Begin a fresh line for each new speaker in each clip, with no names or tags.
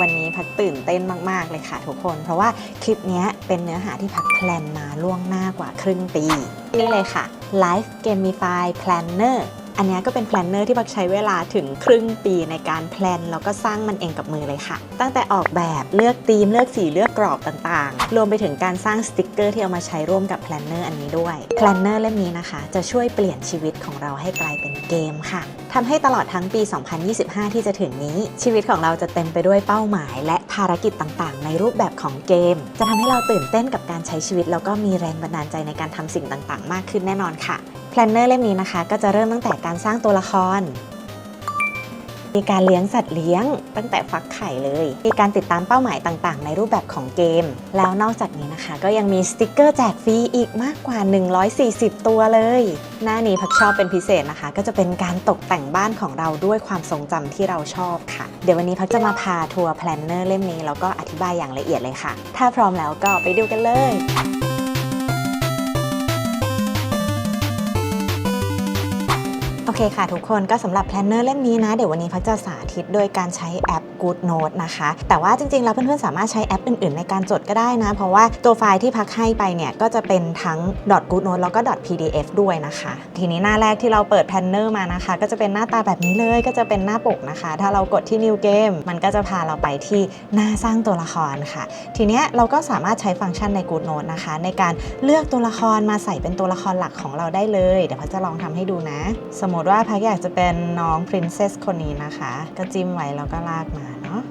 วันนี้พักตื่นเต้นมาก ๆ เลยค่ะทุกคน เพราะว่าคลิปนี้เป็นเนื้อหาที่พักแพลนมาล่วงหน้ากว่าครึ่งปี นี่เลยค่ะ Life Gamify Planner อันนี้ก็เป็นแพลนเนอร์ที่พักใช้เวลาถึงครึ่งปีในการแพลนแล้วก็สร้างมันเองกับมือเลยค่ะ ตั้งแต่ออกแบบเลือกธีมเลือกสีเลือกกรอบต่างๆ รวมไปถึงการสร้างสติกเกอร์ที่เอามาใช้ร่วมกับแพลนเนอร์อันนี้ด้วยแพลนเนอร์เล่มนี้นะคะ จะช่วยเปลี่ยนชีวิตของเราให้กลายเป็นเกมค่ะทำให้ตลอดทั้งปี 2025 ที่จะถึงนี้ ชีวิตของเราจะเต็มไปด้วยเป้าหมาย และภารกิจต่างๆ ในรูปแบบของเกม จะทำให้เราตื่นเต้นกับการใช้ชีวิต แล้วก็มีแรงบันดาลใจในการทำสิ่งต่างๆ มากขึ้นแน่นอนค่ะ ลนเนอร์เล่มนี้นะคะ ก็จะเริ่มตั้งแต่การสร้างตัวละคร มีการเลี้ยงสัตว์เลี้ยง ตั้งแต่ฟักไข่เลย มีการติดตามเป้าหมายต่างๆ ในรูปแบบของเกม แล้วนอกจากนี้นะคะ ก็ยังมีสติกเกอร์แจกฟรีอีกมากกว่า 140 ตัวเลย หน้านี้พักชอบเป็นพิเศษนะคะ ก็จะเป็นการตกแต่งบ้านของเราด้วยความทรงจำที่เราชอบค่ะ เดี๋ยววันนี้พักจะมาพาทัวร์แพลนเนอร์เล่มนี้แล้วก็อธิบายอย่างละเอียดเลยค่ะ ถ้าพร้อมแล้วก็ไปดูกันเลย เคค่ะทุกคนก็สำหรับแพลนเนอร์เล่มนี้นะ เดี๋ยววันนี้พักจะสาธิตโดยการใช้แอป Good Note นะคะ แต่ว่าจริงๆ แล้วเพื่อนๆ สามารถใช้แอปอื่นๆ ในการจดก็ได้นะ เพราะว่าตัวไฟล์ที่พักให้ไปเนี่ย ก็จะเป็นทั้ง .good note แล้วก็ .pdf ด้วยนะคะ ทีนี้หน้าแรกที่เราเปิดแพลนเนอร์มานะคะ ก็จะเป็นหน้าตาแบบนี้เลยก็จะเป็นหน้าปกนะคะ ถ้าเรากดที่ New Game มันก็จะพาเราไปที่หน้าสร้างตัวละครค่ะ ทีนี้เราก็สามารถใช้ฟังก์ชันใน Good Note นะคะ ในการเลือกตัวละครมาใส่เป็นตัวละครหลักของเราได้เลย เดี๋ยวพักจะลองทำให้ดูนะ สมมติว่าพักอยากจะเป็นน้อง Princess คนนี้นะคะ ก็จิ้มไว้แล้วก็ลากมาเนาะ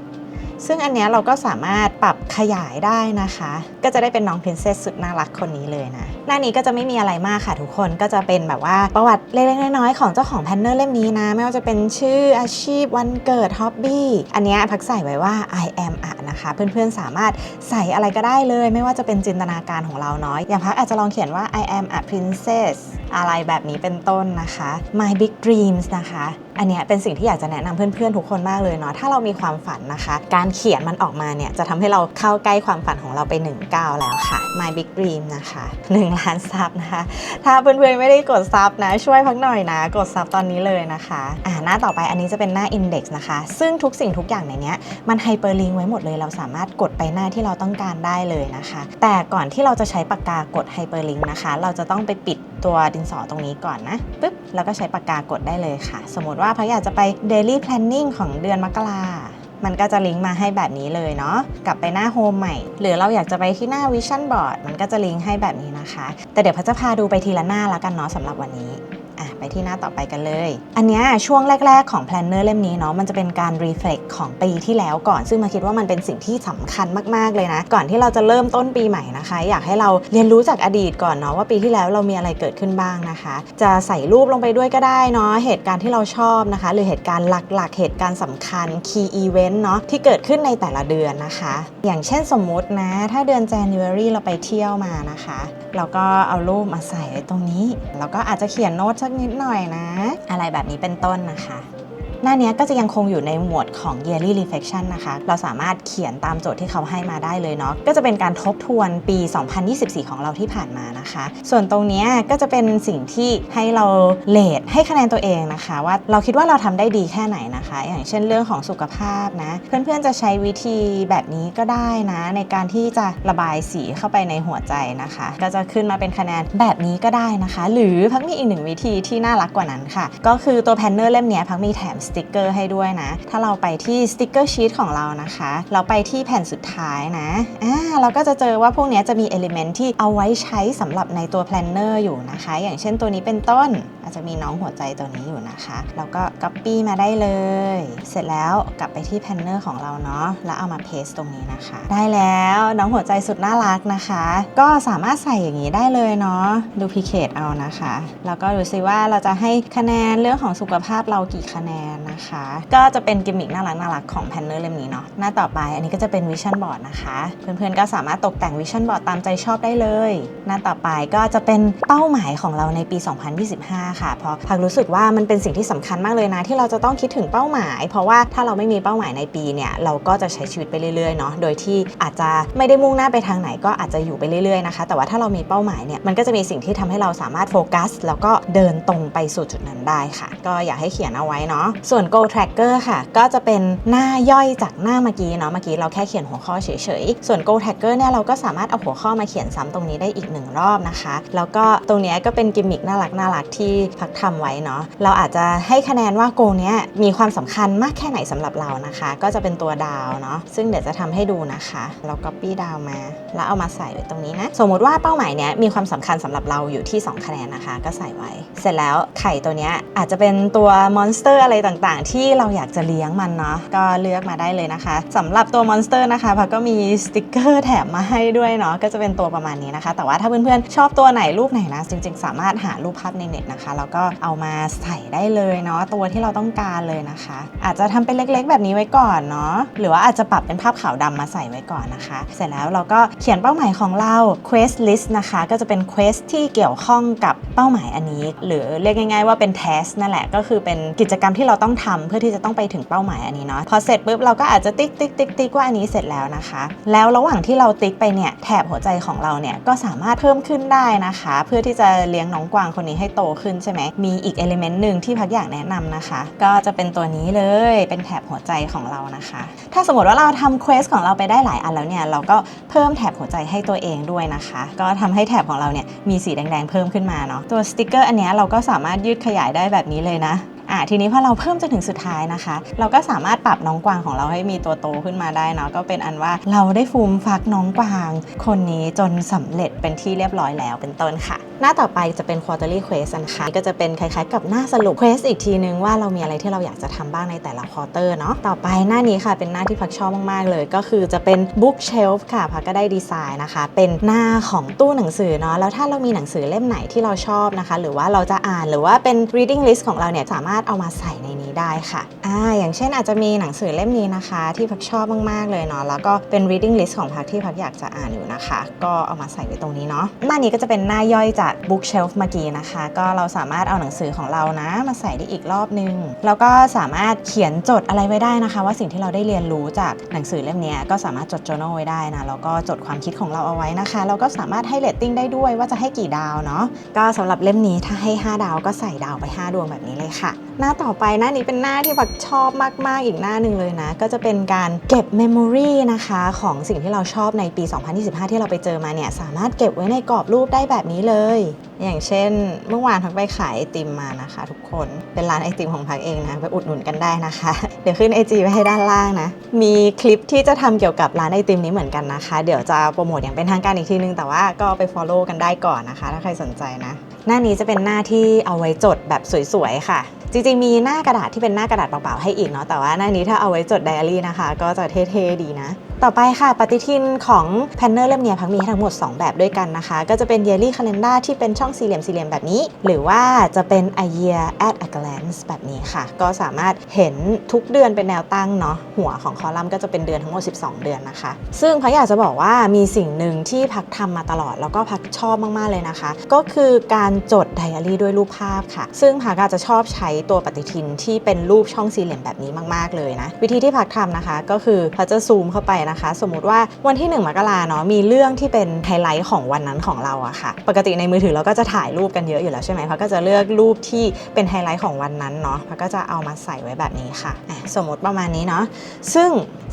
ซึ่งอันนี้เราก็สามารถปรับขยายได้นะคะ ก็จะได้เป็นน้อง Princess สุดน่ารักคนนี้เลยนะ หน้านี้ก็จะไม่มีอะไรมากค่ะทุกคน ก็จะเป็นแบบว่าประวัติเล็กๆน้อยๆของเจ้าของแพนเนอร์เล่มนี้นะ ไม่ว่าจะเป็นชื่ออาชีพวันเกิดฮ็อบบี้ อันนี้พักใส่ไว้ว่า I am a นะคะ เพื่อนๆสามารถใส่อะไรก็ได้เลย ไม่ว่าจะเป็นจินตนาการของเราเนาะอย่างพักอาจจะลองเขียนว่า I am a princess อะไรแบบนี้เป็นต้นนะคะ My big dreams นะคะ อันนี้เป็นสิ่งที่อยากจะแนะนำเพื่อนๆทุกคนมากเลยเนาะถ้าเรามีความฝันนะคะ การเขียนมันออกมาเนี่ยจะทำให้เราเข้าใกล้ความฝันของเราไป1ก้าวแล้วค่ะ My big dream นะคะ1ล้านซับนะคะถ้าเพื่อนๆไม่ได้กดซับนะช่วยพักหน่อยนะ กดซับตอนนี้เลยนะคะอ่าหน้าต่อไปอันนี้จะเป็นหน้า Index นะคะ ซึ่งทุกสิ่งทุกอย่างในเนี้ยมันไฮเปอร์ลิงไว้หมดเลย เราสามารถกดไปหน้าที่เราต้องการได้เลยนะคะ แต่ก่อนที่เราจะใช้ปากกากดไฮเปอร์ลิงนะคะ เราจะต้องไปปิดตัวดินสอตรงนี้ก่อนนะปึ๊บแล้วก็ใช้ปากกากดได้เลยค่ะ สมมติว่าว่าพักอยากจะไป Daily Planning ของเดือนมกรามันก็จะลิงก์มาให้แบบนี้เลยเนาะกลับไปหน้าโฮมใหม่ หรือเราอยากจะไปที่หน้าวิชั่นบอร์ดมันก็จะลิงก์ให้แบบนี้นะคะ แต่เดี๋ยวพัชจะพาดูไปทีละหน้าแล้วกันเนาะสำหรับวันนี้ ที่หน้าต่อไปกันเลย อันเนี้ยช่วงแรก ๆ ของ Planner เล่มนี้เนาะมันจะเป็นการ reflect ของปีที่แล้วก่อน ซึ่งมาคิดว่ามันเป็นสิ่งที่สำคัญมากๆเลยนะ ก่อนที่เราจะเริ่มต้นปีใหม่นะคะ อยากให้เราเรียนรู้จากอดีตก่อนเนาะว่าปีที่แล้วเรามีอะไรเกิดขึ้นบ้างนะคะ จะใส่รูปลงไปด้วยก็ได้เนาะเหตุการณ์ที่เราชอบนะคะ หรือเหตุการณ์หลักๆ เหตุการณ์สำคัญ key event เนาะที่เกิดขึ้นในแต่ละเดือนนะคะ อย่างเช่นสมมุตินะ ถ้าเดือน January เราไปเที่ยวมานะคะ เราก็เอารูปมาใส่ไว้ตรงนี้ แล้วก็อาจจะเขียนโน้ตสักนิดหน่อยนะ อะไรแบบนี้เป็นต้นนะคะ หน้านี้ก็จะยังคงอยู่ในหมวดของ yearly reflection นะคะ เราสามารถเขียนตามโจทย์ที่เขาให้มาได้เลยเนาะ ก็จะเป็นการทบทวนปี 2024 ของเราที่ผ่านมานะคะ ส่วนตรงนี้ก็จะเป็นสิ่งที่ให้เราเลทให้คะแนนตัวเองนะคะ ว่าเราคิดว่าเราทำได้ดีแค่ไหนนะคะ อย่างเช่นเรื่องของสุขภาพนะ เพื่อนๆจะใช้วิธีแบบนี้ก็ได้นะ ในการที่จะระบายสีเข้าไปในหัวใจนะคะ ก็จะขึ้นมาเป็นคะแนนแบบนี้ก็ได้นะคะ หรือพักมีอีกหนึ่งวิธีที่น่ารักกว่านั้นค่ะ ก็คือตัวแพนเนอร์เล่มนี้พักมีแถมสติกเกอร์ให้ด้วยนะ ถ้าเราไปที่สติกเกอร์ชีตของเรานะคะ เราไปที่แผ่นสุดท้ายนะอ่าเราก็จะเจอว่าพวกนี้จะมีเอลิเมนที่เอาไว้ใช้สำหรับในตัวแพลนเนอร์อยู่นะคะ อย่างเช่นตัวนี้เป็นต้น อาจจะมีน้องหัวใจตัวนี้อยู่นะคะแล้วก็ Copy มาได้เลย เสร็จแล้วกลับไปที่แพนเนอร์ของเราเนาะแล้วเอามาเพสตรงนี้นะคะ ได้แล้วน้องหัวใจสุดน่ารักนะคะ ก็สามารถใส่อย่างนี้ได้เลยเนาะดูพิเคตเอานะคะ แล้วก็ดูซิว่าเราจะให้คะแนนเรื่องของสุขภาพเรากี่คะแนนนะคะ ก็จะเป็นกิมมิคน่ารักน่ารักของแพนเนอร์เล่มนี้เนาะหน้าต่อไปอันนี้ก็จะเป็นวิชั่นบอร์ดนะคะ เพื่อนๆก็สามารถตกแต่งวิชั่นบอร์ดตามใจชอบได้เลย หน้าต่อไปก็จะเป็นเป้าหมายของเราในปี 2025 ค่ะ เพราะพักรู้สึกว่ามันเป็นสิ่งที่สำคัญมากเลยนะ ที่เราจะต้องคิดถึงเป้าหมาย เพราะว่าถ้าเราไม่มีเป้าหมายในปีเนี่ยเราก็จะใช้ชีวิตไปเรื่อยๆเนาะโดยที่อาจจะไม่ได้มุ่งหน้าไปทางไหนก็อาจจะอยู่ไปเรื่อยๆนะคะ แต่ว่าถ้าเรามีเป้าหมายเนี่ยมันก็จะมีสิ่งที่ทำให้เราสามารถโฟกัส แล้วก็เดินตรงไปสู่จุดนั้นได้ค่ะ ก็อยากให้เขียนเอาไว้เนาะส่วน Go Tracker ค่ะ ก็จะเป็นหน้าย่อยจากหน้าเมื่อกี้เนาะเมื่อกี้เราแค่เขียนหัวข้อเฉยๆ ส่วน Go Tracker เนี่ยเราก็สามารถเอาหัวข้อมาเขียนซ้ำตรงนี้ได้อีกหนึ่งรอบนะคะ แล้วก็ตรงนี้ก็เป็นกิมมิคน่ารักน่ารักที่พักทำไว้เนาะเราอาจจะให้คะแนนว่า Go เนี้ยมีความสำคัญมากแค่ไหนสำหรับเรานะคะ ก็จะเป็นตัวดาวเนาะซึ่งเดี๋ยวจะทำให้ดูนะคะ เรา copy ดาวมา แล้วเอามาใส่ไว้ตรงนี้นะสมมุติว่าเป้าหมายเนี้ยมีความสำคัญสำหรับเราอยู่ที่ 2 คะแนนนะคะ ก็ใส่ไว้ เสร็จแล้วไข่ตัวเนี้ยอาจจะเป็นตัวมอนสเตอร์อะไรต่างๆ ที่เราอยากจะเลี้ยงมันเนาะก็เลือกมาได้เลยนะคะสำหรับตัวมอนสเตอร์นะคะพักก็มีสติกเกอร์แถมมาให้ด้วยเนาะก็จะเป็นตัวประมาณนี้นะคะ แต่ว่าถ้าเพื่อนๆชอบตัวไหนรูปไหนนะจริง ๆ สามารถหารูปภาพในเน็ตนะคะแล้วก็เอามาใส่ได้เลยเนาะตัวที่เราต้องการเลยนะคะ อาจจะทำเป็นเล็กๆ แบบนี้ไว้ก่อนเนาะหรือว่าอาจจะปรับเป็นภาพขาวดำมาใส่ไว้ก่อนนะคะ เสร็จแล้วเราก็เขียนเป้าหมายของเรา quest list นะคะ ก็จะเป็น quest ที่เกี่ยวข้องกับเป้าหมายอันนี้ หรือเรียกง่าย ๆ ว่าเป็น task นั่นแหละก็คือเป็นกิจกรรมที่เราต้องทำเพื่อที่จะต้องไปถึงเป้าหมายอันนี้เนาะพอเสร็จปุ๊บเราก็อาจจะติ๊กติ๊กติ๊กติ๊กว่าอันนี้เสร็จแล้วนะคะ แล้วระหว่างที่เราติ๊กไปเนี่ยแถบหัวใจของเราเนี่ยก็สามารถเพิ่มขึ้นได้นะคะ เพื่อที่จะเลี้ยงน้องกวางคนนี้ให้โตขึ้นใช่ไหมมีอีกเอลิเมนต์หนึ่งที่พักอยากแนะนำนะคะ ก็จะเป็นตัวนี้เลยเป็นแถบหัวใจของเรานะคะ ถ้าสมมติว่าเราทำเควสของเราไปได้หลายอันแล้วเนี่ยเราก็เพิ่มแถบหัวใจให้ตัวเองด้วยนะคะ ก็ทำให้แถบของเราเนี่ยมีสีแดงๆเพิ่มขึ้นมาเนาะตัวสติกเกอร์อันนี้เราก็สามารถยืดขยายได้แบบนี้เลยนะ อะทีนี้พอเราเพิ่มจนถึงสุดท้ายนะคะ เราก็สามารถปรับน้องกวางของเราให้มีตัวโตขึ้นมาได้เนาะก็เป็นอันว่าเราได้ฟูมฟักน้องกวาง คนนี้จนสำเร็จเป็นที่เรียบร้อยแล้วเป็นต้นค่ะ หน้าต่อไปจะเป็น quarterly quest นะคะก็จะเป็นคล้ายๆ กับหน้าสรุป quest อีกทีนึงว่าเรามีอะไรที่เราอยากจะทำบ้างในแต่ละ quarter เนาะต่อไปหน้านี้ค่ะเป็นหน้าที่พักชอบมากๆเลย ก็คือจะเป็น book shelf ค่ะพักก็ได้ดีไซน์นะคะ เป็นหน้าของตู้หนังสือเนาะแล้วถ้าเรามีหนังสือเล่มไหนที่เราชอบนะคะ หรือว่าเราจะอ่านหรือว่าเป็น reading list ของเราเนี่ยสามารถเอามาใส่ในนี้ได้ค่ะอ่าอย่างเช่นอาจจะมีหนังสือเล่มนี้นะคะ ที่พักชอบมากๆเลยเนาะแล้วก็เป็น reading list ของพักที่พักอยากจะอ่านอยู่นะคะ ก็เอามาใส่ไว้ตรงนี้เนาะหน้านี้ก็จะเป็นหน้าย่อยจาก bookshelf เมื่อกี้นะคะ ก็เราสามารถเอาหนังสือของเรานะ มาใส่ได้อีกรอบนึง แล้วก็สามารถเขียนจดอะไรไว้ได้นะคะ ว่าสิ่งที่เราได้เรียนรู้จากหนังสือเล่มนี้ก็สามารถจด journal ไว้ได้นะแล้วก็จดความคิดของเราเอาไว้นะคะแล้วก็สามารถให้ rating ได้ด้วยว่าจะให้กี่ดาวเนาะก็สำหรับเล่มนี้ถ้าให้ 5 ดาวก็ใส่ดาวไป 5 ดวงแบบนี้เลยค่ะ หน้าต่อไปหน้านี้เป็นหน้าที่บักชอบมาก ๆ อีกหน้าหนึ่งเลยนะ ก็จะเป็นการเก็บเมมโมรีนะคะของสิ่งที่เราชอบในปี 2025 ที่เราไปเจอมาเนี่ย สามารถเก็บไว้ในกรอบรูปได้แบบนี้เลย อย่างเช่น เมื่อวานพักไปขายไอติมมานะคะ ทุกคนเป็นร้านไอติมของพักเองนะไปอุดหนุนกันได้นะคะ เดี๋ยวขึ้นไอจีไว้ให้ด้านล่างนะมีคลิปที่จะทำเกี่ยวกับร้านไอติมนี้เหมือนกันนะคะ เดี๋ยวจะโปรโมทอย่างเป็นทางการอีกทีนึงแต่ว่าก็ไป follow กันได้ก่อนนะคะ ถ้าใครสนใจนะ หน้านี้จะเป็นหน้าที่เอาไว้จดแบบสวยๆค่ะ จริงๆ มีหน้ากระดาษที่เป็นหน้ากระดาษเปล่าๆให้อีกเนาะแต่ว่าหน้านี้ถ้าเอาไว้จดไดอารี่นะคะ ก็จะเท่ๆดีนะ ต่อไปค่ะปฏิทินของแพนเนอร์เล่มนี้พักมีให้ทั้งหมด 2 แบบด้วยกันนะคะ ก็จะเป็น yearly calendar ที่เป็นช่องสี่เหลี่ยมสี่เหลี่ยมแบบนี้ หรือว่าจะเป็น a year at a glance แบบนี้ค่ะ ก็สามารถเห็นทุกเดือนเป็นแนวตั้งเนาะหัวของคอลัมน์ก็จะเป็นเดือนทั้งหมด 12 เดือนนะคะ ซึ่งพักอยากจะบอกว่ามีสิ่งหนึ่งที่พักทำมาตลอดแล้วก็พักชอบมากๆเลยนะคะ ก็คือการจดไดอารี่ด้วยรูปภาพค่ะ ซึ่งพักอาจจะชอบใช้ตัวปฏิทินที่เป็นรูปช่องสี่เหลี่ยมแบบนี้มาก ๆ เลยนะ วิธีที่พักทำนะคะ ก็คือพักจะซูมเข้าไปนะคะ สมมติว่าวันที่ 1 มกราเนาะมีเรื่องที่เป็นไฮไลท์ของวันนั้นของเราอะค่ะ ปกติในมือถือเราก็จะถ่ายรูปกันเยอะอยู่แล้วใช่ไหมพักก็จะเลือกรูปที่เป็นไฮไลท์ของวันนั้นเนาะพักก็จะเอามาใส่ไว้แบบนี้ค่ะอะสมมติประมาณนี้เนาะซึ่ง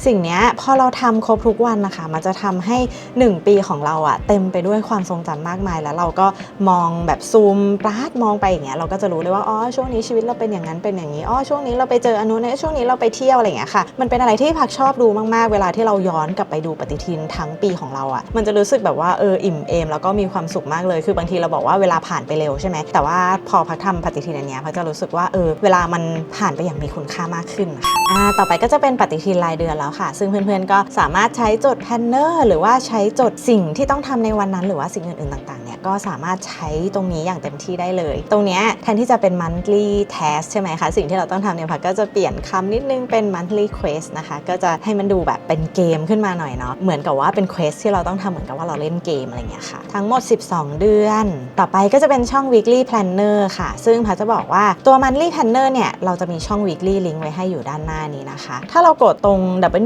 สิ่งนี้พอเราทำครบทุกวันนะคะ มันจะทำให้ 1 ปีของเราอะเต็มไปด้วยความทรงจำมากมาย แล้วเราก็มองแบบซูมปราดมองไปอย่างเงี้ยเราก็จะรู้เลยว่าอ๋อช่วงนี้ชีวิตเราเป็นอย่างนั้นเป็นอย่างนี้อ๋อช่วงนี้เราไปเจออนนุนช่วงนี้เราไปเที่ยวอะไรอย่างเงี้ยค่ะมันเป็นอะไรที่พักชอบดูมากๆ เวลาที่เราย้อนกลับไปดูปฏิทินทั้งปีของเราอะมันจะรู้สึกแบบว่าเอออิ่มเอมแล้วก็มีความสุขมากเลย คือบางทีเราบอกว่าเวลาผ่านไปเร็วใช่ไหมแต่ว่าพอพักทำปฏิทินอันเนี้ยพักจะรู้สึกว่าเออเวลามันผ่านไปอย่างมีคุณค่ามากขึ้นนะคะอ่าต่อไปก็จะเป็นปฏิทินรายเดือนแล้วค่ะ ซึ่งเพื่อนๆก็สามารถใช้จดแพนเนอร์หรือว่าใช้จดสิ่งที่ต้องทำในวันนั้นหรือว่าสิ่งอื่นๆต่าง ก็สามารถใช้ตรงนี้อย่างเต็มที่ได้เลย ตรงนี้แทนที่จะเป็น monthly task ใช่ไหมคะ สิ่งที่เราต้องทำเนี่ยพักก็จะเปลี่ยนคำนิดนึงเป็น monthly quest นะคะ ก็จะให้มันดูแบบเป็นเกมขึ้นมาหน่อยเนาะเหมือนกับว่าเป็น quest ที่เราต้องทำเหมือนกับว่าเราเล่นเกมอะไรเงี้ยค่ะ ทั้งหมด 12 เดือน ต่อไปก็จะเป็นช่อง weekly planner ค่ะ ซึ่งพักจะบอกว่าตัว monthly planner เนี่ยเราจะมีช่อง weekly link ไว้ให้อยู่ด้านหน้านี้นะคะ ถ้าเรากดตรง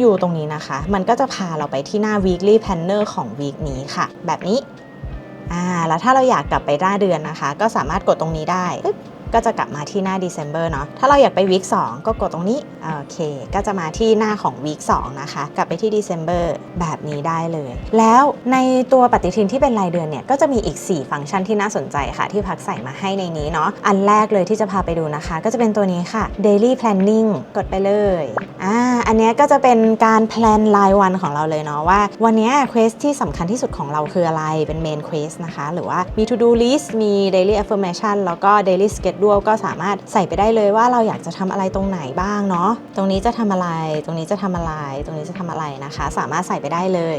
W ตรงนี้นะคะ มันก็จะพาเราไปที่หน้า weekly planner ของ week นี้ค่ะ แบบนี้ อ่าแล้วถ้าเราอยากกลับไปหน้าเดือนนะคะ ก็สามารถกดตรงนี้ได้ปึ๊บ ก็จะกลับมาที่หน้า December เนาะถ้าเราอยากไป week 2ก็กดตรงนี้โอเค ก็จะมาที่หน้าของ week 2นะคะ กลับไปที่ December แบบนี้ได้เลย แล้วในตัวปฏิทินที่เป็นรายเดือนเนี่ย ก็จะมีอีก 4 ฟังก์ชันที่น่าสนใจค่ะ ที่พักใส่มาให้ในนี้เนาะอันแรกเลยที่จะพาไปดูนะคะ ก็จะเป็นตัวนี้ค่ะ daily planning กดไปเลยอ่าอันนี้ก็จะเป็นการแพลนรายวันของเราเลยเนาะว่า วันนี้เควสที่สำคัญที่สุดของเราคืออะไรเป็นเมนเควสนะคะ หรือว่ามี to do list มี daily affirmation แล้วก็ daily schedule ก็สามารถใส่ไปได้เลยว่าเราอยากจะทำอะไรตรงไหนบ้างเนาะตรงนี้จะทำอะไร ตรงนี้จะทำอะไร ตรงนี้จะทำอะไรนะคะ สามารถใส่ไปได้เลย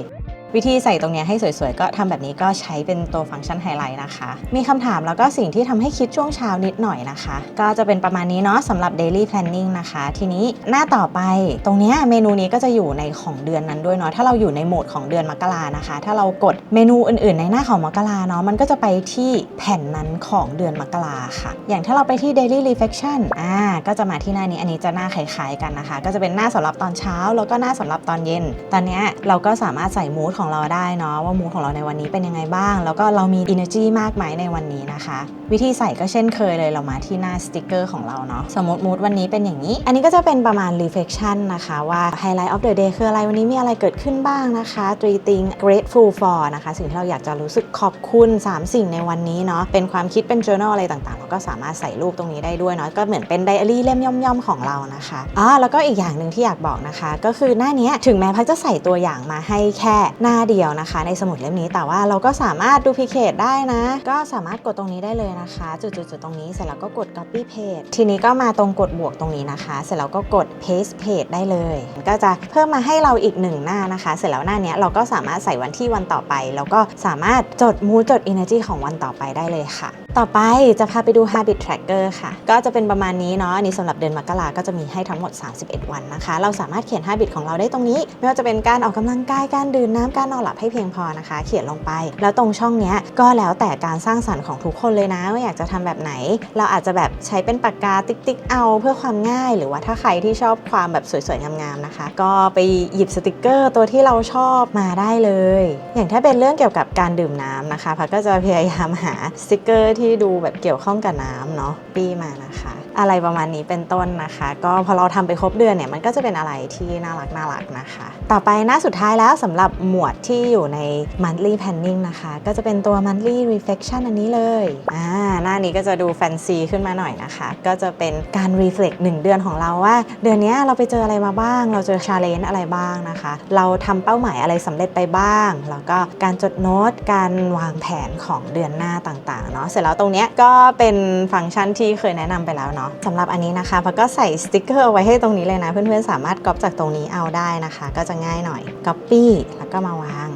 วิธีใส่ตรงนี้ให้สวยๆ ก็ทำแบบนี้ก็ใช้เป็นตัวฟังก์ชันไฮไลท์นะคะ มีคำถามแล้วก็สิ่งที่ทำให้คิดช่วงเช้านิดหน่อยนะคะ ก็จะเป็นประมาณนี้เนาะสำหรับ daily planning นะคะ ทีนี้หน้าต่อไปตรงนี้เมนูนี้ก็จะอยู่ในของเดือนนั้นด้วยเนาะถ้าเราอยู่ในโหมดของเดือนมกรานะคะ ถ้าเรากดเมนูอื่นๆ ในหน้าของมกราเนาะมันก็จะไปที่แผ่นนั้นของเดือนมกราค่ะ อย่างถ้าเราไปที่ daily reflection อ่าก็จะมาที่หน้านี้อันนี้จะหน้าคล้ายๆกันนะคะ ก็จะเป็นหน้าสำหรับตอนเช้าแล้วก็หน้าสำหรับตอนเย็น ตอนนี้เราก็สามารถใส่มูดของเราได้เนาะว่ามูดของเราในวันนี้เป็นยังไงบ้าง แล้วก็เรามี energy มากไหมในวันนี้นะคะ วิธีใส่ก็เช่นเคยเลยเรามาที่หน้าสติกเกอร์ของเราเนาะสมมติมูดวันนี้เป็นอย่างนี้ อันนี้ก็จะเป็นประมาณ reflection นะคะว่า highlight of the day คืออะไรวันนี้มีอะไรเกิดขึ้นบ้างนะคะ three things grateful for นะคะสิ่งที่เราอยากจะรู้สึกขอบคุณ 3 สิ่งในวันนี้เนาะเป็นความคิดเป็น journal อะไรต่างๆ เราก็สามารถใส่รูปตรงนี้ได้ด้วยเนาะก็เหมือนเป็นไดอารี่เล่มย่อมๆของเรานะคะอ่าแล้วก็อีกอย่างหนึ่งที่อยากบอกนะคะ ก็คือหน้านี้ถึงแม้พักจะใส่ตัวอย่างมาให้แค่หน้าเดียวนะคะ ในสมุดเล่มนี้แต่ว่าเราก็สามารถดูพิเคตได้นะ ก็สามารถกดตรงนี้ได้เลยนะคะ จุดๆตรงนี้เสร็จแล้วก็กด copy page ทีนี้ก็มาตรงกดบวกตรงนี้นะคะ เสร็จแล้วก็กด paste page ได้เลย ก็จะเพิ่มมาให้เราอีกหนึ่งหน้านะคะ เสร็จแล้วหน้านี้เราก็สามารถใส่วันที่วันต่อไป แล้วก็สามารถจดมูจด energy ของวันต่อไปได้เลยค่ะ ต่อไปจะพาไปดู habit tracker ค่ะ ก็จะเป็นประมาณนี้เนาะอันนี้สำหรับเดือนมกราก็จะมีให้ทั้งหมด 31 วันนะคะ เราสามารถเขียน habit ของเราได้ตรงนี้ ไม่ว่าจะเป็นการออกกำลังกายการดื่มน้ำการนอนหลับให้เพียงพอนะคะ เขียนลงไป แล้วตรงช่องเนี้ยก็แล้วแต่การสร้างสรรค์ของทุกคนเลยนะว่าอยากจะทำแบบไหน เราอาจจะแบบใช้เป็นปากกาติ๊กๆเอาเพื่อความง่าย หรือว่าถ้าใครที่ชอบความแบบสวยๆงามๆนะคะ ก็ไปหยิบสติกเกอร์ตัวที่เราชอบมาได้เลย อย่างถ้าเป็นเรื่องเกี่ยวกับการดื่มน้ำนะคะพักก็จะพยายามหาสติกเกอร์ที่ที่ดูแบบเกี่ยวข้องกับน้ำเนาะปีมานะคะ อะไรประมาณนี้เป็นต้นนะคะ ก็พอเราทำไปครบเดือนเนี่ยมันก็จะเป็นอะไรที่น่ารักน่ารักนะคะ ต่อไปหน้าสุดท้ายแล้วสำหรับหมวดที่อยู่ใน monthly planning นะคะ ก็จะเป็นตัว monthly reflection อันนี้เลยอ่าหน้านี้ก็จะดูแฟนซีขึ้นมาหน่อยนะคะ ก็จะเป็นการ reflect 1 เดือนของเราว่า เดือนนี้เราไปเจออะไรมาบ้าง เราเจอ challenge อะไรบ้างนะคะ เราทำเป้าหมายอะไรสำเร็จไปบ้าง แล้วก็การจดโน้ตการวางแผนของเดือนหน้าต่างๆเนาะเสร็จแล้วตรงเนี้ยก็เป็นฟังก์ชันที่เคยแนะนำไปแล้วเนาะสำหรับอันนี้นะคะพักก็ใส่สติกเกอร์เอาไว้ให้ตรงนี้เลยนะ เพื่อนๆสามารถก๊อปจากตรงนี้เอาได้นะคะ ก็จะง่ายหน่อยก๊อปปี้แล้วก็มาวาง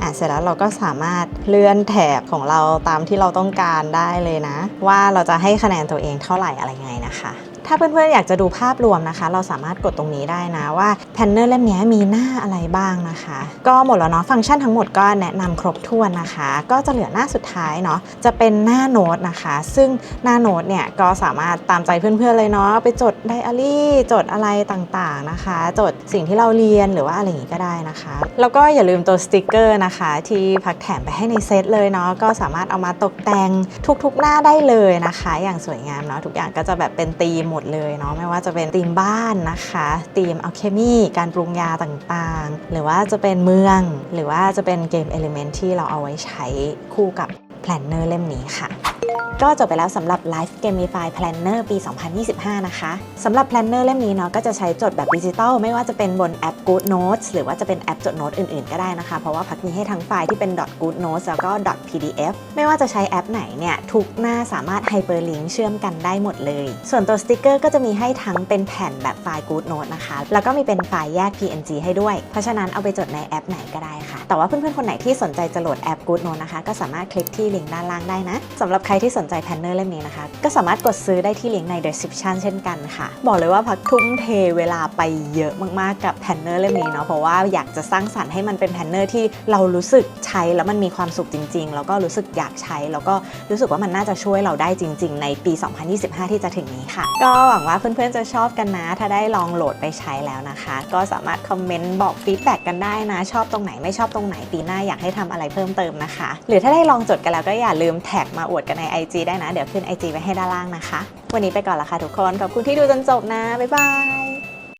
อะเสร็จแล้วเราก็สามารถเลื่อนแถบของเราตามที่เราต้องการได้เลยนะ ว่าเราจะให้คะแนนตัวเองเท่าไหร่อะไรไงนะคะ ถ้าเพื่อนๆอยากจะดูภาพรวมนะคะ เราสามารถกดตรงนี้ได้นะว่าแพนเนอร์เล่มนี้มีหน้าอะไรบ้างนะคะ ก็หมดแล้วเนาะฟังก์ชันทั้งหมดก็แนะนำครบถ้วนนะคะ ก็จะเหลือหน้าสุดท้ายเนาะจะเป็นหน้าโน้ตนะคะ ซึ่งหน้าโน้ตเนี่ยก็สามารถตามใจเพื่อนๆเลยเนาะไปจดไดอารี่จดอะไรต่างๆนะคะ จดสิ่งที่เราเรียนหรือว่าอะไรอย่างงี้ก็ได้นะคะ แล้วก็อย่าลืมตัวสติกเกอร์นะคะ ที่พักแถมไปให้ในเซตเลยเนาะก็สามารถเอามาตกแต่งทุกๆหน้าได้เลยนะคะ อย่างสวยงามเนาะทุกอย่างก็จะแบบเป็นธีมหมดเลยเนาะไม่ว่าจะเป็นธีมบ้านนะคะธีมอัลเคมีการปรุงยาต่างๆ หรือว่าจะเป็นเมือง หรือว่าจะเป็นเกมเอลิเมนต์ที่เราเอาไว้ใช้คู่กับแพลนเนอร์เล่มนี้ค่ะ ก็จบไปแล้วสำหรับ Life Gamify Planner ปี 2025 นะคะสำหรับ Planner เล่มนี้เนาะก็จะใช้จดแบบดิจิตอลไม่ว่าจะเป็นบนแอป Good Notes หรือว่าจะเป็นแอปจดโน้ตอื่นๆ ก็ได้นะคะ เพราะว่าพักมีให้ทั้งไฟล์ที่เป็น .good notes แล้วก็ .pdf ไม่ว่าจะใช้แอปไหนเนี่ย ทุกหน้าสามารถ Hyperlink เชื่อมกันได้หมดเลย ส่วนตัวสติกเกอร์ก็จะมีให้ทั้งเป็นแผ่นแบบไฟล์ Good Notes นะคะ แล้วก็มีเป็นไฟล์แยก PNG ให้ด้วย เพราะฉะนั้นเอาไปจดในแอปไหนก็ได้ค่ะ แต่ว่าเพื่อนๆ คนไหนที่สนใจจะโหลดแอป Good Note นะคะ ก็สามารถคลิกที่ลิงก์ด้านล่างได้นะสำหรับใครที่สนใจแพนเนอร์เล่มนี้นะคะ ก็สามารถกดซื้อได้ที่ลิงก์ใน description เช่นกันค่ะ บอกเลยว่าพักทุ่มเทเวลาไปเยอะมากๆกับแพนเนอร์เล่มนี้เนาะเพราะว่าอยากจะสร้างสรรค์ให้มันเป็นแพนเนอร์ที่เรารู้สึกใช้แล้วมันมีความสุขจริง ๆ แล้วก็รู้สึกอยากใช้ แล้วก็รู้สึกว่ามันน่าจะช่วยเราได้จริง ๆ ในปี 2025 ที่จะถึงนี้ค่ะ ก็หวังว่าเพื่อนๆจะชอบกันนะ ถ้าได้ลองโหลดไปใช้แล้วนะคะ ก็สามารถคอมเมนต์บอกฟีดแบ็กกันได้นะ ชอบตรงไหนไม่ชอบตรงไหนปีหน้าอยากให้ทำอะไรเพิ่มเติมนะคะ หรือถ้าได้ลองจดกันแล้วก็อย่าลืมแท็กมาอวดกันใน IG ได้นะ เดี๋ยวขึ้น IG ไว้ให้ด้านล่างนะคะ วันนี้ไปก่อนละค่ะทุกคน ขอบคุณที่ดูจนจบนะ บ๊ายบาย